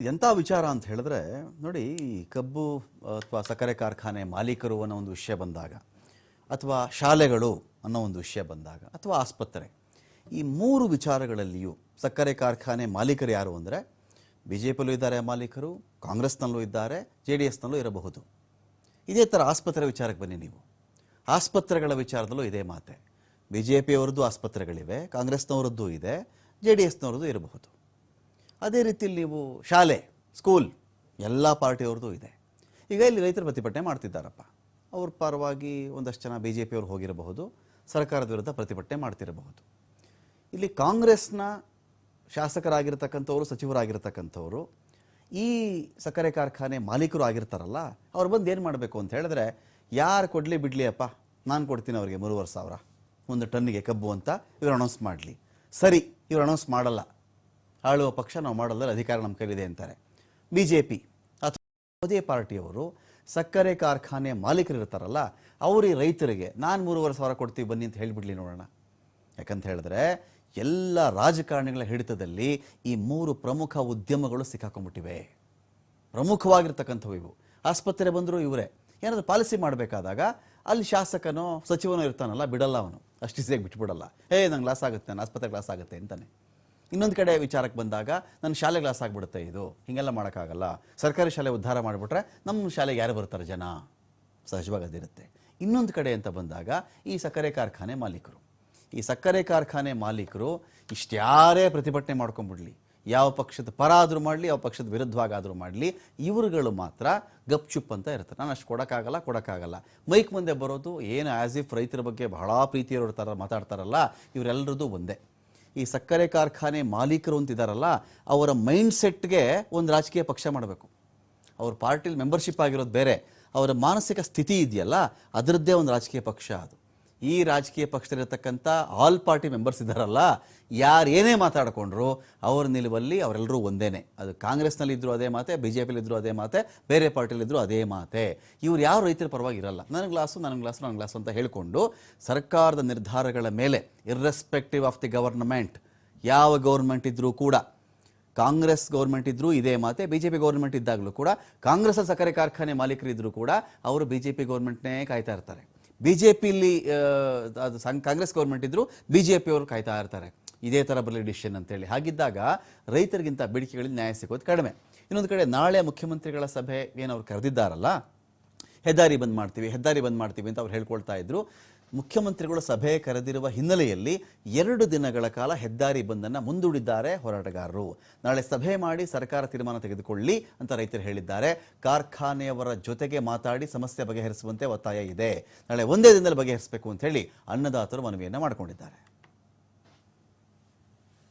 ಎಂಥ ವಿಚಾರ ಅಂತ ಹೇಳಿದ್ರೆ, ನೋಡಿ, ಈ ಕಬ್ಬು ಅಥವಾ ಸಕ್ಕರೆ ಕಾರ್ಖಾನೆ ಮಾಲೀಕರು ಅನ್ನೋ ಒಂದು ವಿಷಯ ಬಂದಾಗ, ಅಥವಾ ಶಾಲೆಗಳು ಅನ್ನೋ ಒಂದು ವಿಷಯ ಬಂದಾಗ, ಅಥವಾ ಆಸ್ಪತ್ರೆ, ಈ ಮೂರು ವಿಚಾರಗಳಲ್ಲಿಯೂ ಸಕ್ಕರೆ ಕಾರ್ಖಾನೆ ಮಾಲೀಕರು ಯಾರು ಅಂದರೆ ಬಿ ಜೆ ಪಿಯಲ್ಲೂ ಇದ್ದಾರೆ ಮಾಲೀಕರು, ಕಾಂಗ್ರೆಸ್ನಲ್ಲೂ ಇದ್ದಾರೆ, ಜೆ ಡಿ ಎಸ್ನಲ್ಲೂ ಇರಬಹುದು. ಇದೇ ಥರ ಆಸ್ಪತ್ರೆ ವಿಚಾರಕ್ಕೆ ಬನ್ನಿ ನೀವು. ಆಸ್ಪತ್ರೆಗಳ ವಿಚಾರದಲ್ಲೂ ಇದೇ ಮಾತೆ. ಬಿ ಜೆ ಪಿಯವರದ್ದು ಆಸ್ಪತ್ರೆಗಳಿವೆ, ಕಾಂಗ್ರೆಸ್ನವರದ್ದು ಇದೆ, ಜೆ ಡಿ ಎಸ್ನವ್ರದ್ದು ಇರಬಹುದು. ಅದೇ ರೀತಿಯಲ್ಲಿ ನೀವು ಶಾಲೆ ಸ್ಕೂಲ್ ಎಲ್ಲ ಪಾರ್ಟಿಯವ್ರದ್ದು ಇದೆ. ಈಗ ಇಲ್ಲಿ ರೈತರು ಪ್ರತಿಭಟನೆ ಮಾಡ್ತಿದ್ದಾರಪ್ಪ. ಅವ್ರ ಪರವಾಗಿ ಒಂದಷ್ಟು ಜನ ಬಿ ಜೆ ಪಿಯವ್ರು ಹೋಗಿರಬಹುದು, ಸರ್ಕಾರದ ವಿರುದ್ಧ ಪ್ರತಿಭಟನೆ ಮಾಡ್ತಿರಬಹುದು. ಇಲ್ಲಿ ಕಾಂಗ್ರೆಸ್ನ ಶಾಸಕರಾಗಿರ್ತಕ್ಕಂಥವ್ರು, ಸಚಿವರಾಗಿರ್ತಕ್ಕಂಥವ್ರು, ಈ ಸಕ್ಕರೆ ಕಾರ್ಖಾನೆ ಮಾಲೀಕರು ಆಗಿರ್ತಾರಲ್ಲ, ಅವ್ರು ಬಂದು ಏನು ಮಾಡಬೇಕು ಅಂತ ಹೇಳಿದ್ರೆ, ಯಾರು ಕೊಡಲಿ ಬಿಡಲಿ ಅಪ್ಪ? ನಾನು ಕೊಡ್ತೀನಿ ಅವ್ರಿಗೆ ಮೂರುವರೆ ಸಾವಿರ. ಒಂದು ಟನ್ನಿಗೆ ಕಬ್ಬು ಅಂತ ಇವರು ಅನೌನ್ಸ್ ಮಾಡಲಿ. ಸರಿ, ಇವರು ಅನೌನ್ಸ್ ಮಾಡಲ್ಲ. ಆಳುವ ಪಕ್ಷ ನಾವು ಮಾಡೋದ್ರಲ್ಲಿ ಅಧಿಕಾರ ನಮ್ಮ ಕೈಲಿದೆ ಅಂತಾರೆ. ಬಿ ಜೆ ಪಿ ಅಥವಾ ಯಾವುದೇ ಪಾರ್ಟಿಯವರು ಸಕ್ಕರೆ ಕಾರ್ಖಾನೆ ಮಾಲೀಕರು ಇರ್ತಾರಲ್ಲ ಅವರು ರೈತರಿಗೆ, ನಾನು ಮೂರುವರೆ ಸಾವಿರ ಕೊಡ್ತೀವಿ ಬನ್ನಿ ಅಂತ ಹೇಳಿಬಿಡ್ಲಿ ನೋಡೋಣ. ಯಾಕಂತ ಹೇಳಿದ್ರೆ ಎಲ್ಲ ರಾಜಕಾರಣಿಗಳ ಹಿಡಿತದಲ್ಲಿ ಈ ಮೂರು ಪ್ರಮುಖ ಉದ್ಯಮಗಳು ಸಿಕ್ಕಾಕೊಂಡ್ಬಿಟ್ಟಿವೆ. ಪ್ರಮುಖವಾಗಿರ್ತಕ್ಕಂಥವು ಇವು. ಆಸ್ಪತ್ರೆ ಬಂದರೂ ಇವರೇ. ಏನಾದರೂ ಪಾಲಿಸಿ ಮಾಡಬೇಕಾದಾಗ ಅಲ್ಲಿ ಶಾಸಕನೋ, ಸಚಿವನೋ ಇರ್ತಾನಲ್ಲ, ಬಿಡಲ್ಲ ಅವನು. ಅಷ್ಟು ಸೇಗಿ ಬಿಟ್ಬಿಡಲ್ಲ. ಏ, ನಂಗೆ ಲಾಸ್ ಆಗುತ್ತೆ, ನಾನು ಆಸ್ಪತ್ರೆ ಲಾಸ್ ಆಗುತ್ತೆ ಅಂತಾನೆ. ಇನ್ನೊಂದು ಕಡೆ ವಿಚಾರಕ್ಕೆ ಬಂದಾಗ ನನ್ನ ಶಾಲೆ ಗ್ಲಾಸ್ ಆಗಿಬಿಡುತ್ತೆ ಇದು. ಹೀಗೆಲ್ಲ ಮಾಡೋಕ್ಕಾಗಲ್ಲ. ಸರ್ಕಾರಿ ಶಾಲೆ ಉದ್ಧಾರ ಮಾಡಿಬಿಟ್ರೆ ನಮ್ಮ ಶಾಲೆಗೆ ಯಾರು ಬರ್ತಾರೆ ಜನ? ಸಹಜವಾಗಿ ಅದಿರುತ್ತೆ ಇನ್ನೊಂದು ಕಡೆ ಅಂತ ಬಂದಾಗ ಈ ಸಕ್ಕರೆ ಕಾರ್ಖಾನೆ ಮಾಲೀಕರು. ಈ ಸಕ್ಕರೆ ಕಾರ್ಖಾನೆ ಮಾಲೀಕರು ಇಷ್ಟ್ಯಾರೇ ಪ್ರತಿಭಟನೆ ಮಾಡ್ಕೊಂಬಿಡಲಿ. ಯಾವ ಪಕ್ಷದ ಪರ ಆದರೂ ಮಾಡಲಿ, ಯಾವ ಪಕ್ಷದ ವಿರುದ್ಧವಾಗಾದರೂ ಮಾಡಲಿ, ಇವರುಗಳು ಮಾತ್ರ ಗಪ್ಚುಪ್ ಅಂತ ಇರ್ತಾರೆ. ನಾನು ಅಷ್ಟು ಕೊಡೋಕ್ಕಾಗಲ್ಲ ಕೊಡೋಕ್ಕಾಗಲ್ಲ. ಮೈಕ್ ಮುಂದೆ ಬರೋದು ಏನು ಆ್ಯಸ್ ಇಫ್ ರೈತರ ಬಗ್ಗೆ ಬಹಳ ಪ್ರೀತಿಯವರು ಥರ ಮಾತಾಡ್ತಾರಲ್ಲ ಇವರೆಲ್ಲರದ್ದು ಒಂದೇ. ಈ ಸಕ್ಕರೆ ಕಾರ್ಖಾನೆ ಮಾಲೀಕರು ಅಂತಿದಾರಲ್ಲ, ಅವರ ಮೈಂಡ್ ಸೆಟ್ಗೆ ಒಂದು ರಾಜಕೀಯ ಪಕ್ಷ ಮಾಡಬೇಕು. ಅವ್ರ ಪಾರ್ಟಿಲಿ ಮೆಂಬರ್ಶಿಪ್ ಆಗಿರೋದು ಬೇರೆ. ಅವರ ಮಾನಸಿಕ ಸ್ಥಿತಿ ಇದೆಯಲ್ಲ, ಅದರದ್ದೇ ಒಂದು ರಾಜಕೀಯ ಪಕ್ಷ ಅದು. ಈ ರಾಜಕೀಯ ಪಕ್ಷದಲ್ಲಿರ್ತಕ್ಕಂಥ ಆಲ್ ಪಾರ್ಟಿ ಮೆಂಬರ್ಸ್ ಇದ್ದಾರಲ್ಲ, ಯಾರು ಏನೇ ಮಾತಾಡಿಕೊಂಡ್ರು ಅವ್ರ ನಿಲುವಲ್ಲಿ ಅವರೆಲ್ಲರೂ ಒಂದೇನೆ. ಅದು ಕಾಂಗ್ರೆಸ್ನಲ್ಲಿ ಇದ್ದರೂ ಅದೇ ಮಾತೆ ಬಿ ಜೆ ಪಿಲಿದ್ರು ಅದೇ ಮಾತೆ, ಬೇರೆ ಪಾರ್ಟಿಲಿದ್ದರೂ ಅದೇ ಮಾತೆ. ಇವ್ರು ಯಾರು ರೈತರ ಪರವಾಗಿ ಇರಲ್ಲ. ನನ್ನ ಗ್ಲಾಸು ನನ್ನ ಗ್ಲಾಸು ನನ್ನ ಗ್ಲಾಸು ಅಂತ ಹೇಳಿಕೊಂಡು ಸರ್ಕಾರದ ನಿರ್ಧಾರಗಳ ಮೇಲೆ ಇರ್ರೆಸ್ಪೆಕ್ಟಿವ್ ಆಫ್ ದಿ ಗವರ್ನಮೆಂಟ್ ಯಾವ ಗೌರ್ಮೆಂಟ್ ಇದ್ದರೂ ಕೂಡ, ಕಾಂಗ್ರೆಸ್ ಗೌರ್ಮೆಂಟ್ ಇದ್ದರೂ ಇದೇ ಮಾತೆ ಬಿ ಜೆ ಪಿ ಗೌರ್ಮೆಂಟ್ ಇದ್ದಾಗಲೂ ಕೂಡ ಕಾಂಗ್ರೆಸ್ ಸಕ್ಕರೆ ಕಾರ್ಖಾನೆ ಮಾಲೀಕರಿದ್ದರೂ ಕೂಡ, ಅವರು ಬಿ ಜೆ ಪಿ ಗೌರ್ಮೆಂಟ್ನೇ ಕಾಯ್ತಾ ಇರ್ತಾರೆ. ಬಿಜೆಪಿಲಿ ಅದು ಸಂ- ಕಾಂಗ್ರೆಸ್ ಗೌರ್ಮೆಂಟ್ ಇದ್ರೂ ಬಿಜೆಪಿ ಅವರು ಕಾಯ್ತಾ ಇರ್ತಾರೆ. ಇದೇ ಥರ ಬರಲಿ ಡಿಸಿಷನ್ ಅಂತೇಳಿ. ಹಾಗಿದ್ದಾಗ ರೈತರಿಗಿಂತ ಬೇಡಿಕೆಗಳಿಗೆ ನ್ಯಾಯ ಸಿಗೋದು ಕಡಿಮೆ. ಇನ್ನೊಂದು ಕಡೆ ನಾಳೆ ಮುಖ್ಯಮಂತ್ರಿಗಳ ಸಭೆ ಏನು ಅವ್ರು ಕರೆದಿದ್ದಾರಲ್ಲ, ಹೆದ್ದಾರಿ ಬಂದ್ ಮಾಡ್ತೀವಿ, ಹೆದ್ದಾರಿ ಬಂದ್ ಮಾಡ್ತೀವಿ ಅಂತ ಅವ್ರು ಹೇಳ್ಕೊಳ್ತಾ ಇದ್ರು. ಮುಖ್ಯಮಂತ್ರಿಗಳು ಸಭೆ ಕರೆದಿರುವ ಹಿನ್ನೆಲೆಯಲ್ಲಿ ಎರಡು ದಿನಗಳ ಕಾಲ ಹೆದ್ದಾರಿ ಬಂದನ್ನು ಮುಂದೂಡಿದ್ದಾರೆ ಹೋರಾಟಗಾರರು. ನಾಳೆ ಸಭೆ ಮಾಡಿ ಸರ್ಕಾರ ತೀರ್ಮಾನ ತೆಗೆದುಕೊಳ್ಳಿ ಅಂತ ರೈತರು ಹೇಳಿದ್ದಾರೆ. ಕಾರ್ಖಾನೆಯವರ ಜೊತೆಗೆ ಮಾತಾಡಿ ಸಮಸ್ಯೆ ಬಗೆಹರಿಸುವಂತೆ ಒತ್ತಾಯ ಇದೆ. ನಾಳೆ ಒಂದೇ ದಿನದಲ್ಲಿ ಬಗೆಹರಿಸಬೇಕು ಅಂತ ಹೇಳಿ ಅನ್ನದಾತರು ಮನವಿಯನ್ನು ಮಾಡಿಕೊಂಡಿದ್ದಾರೆ.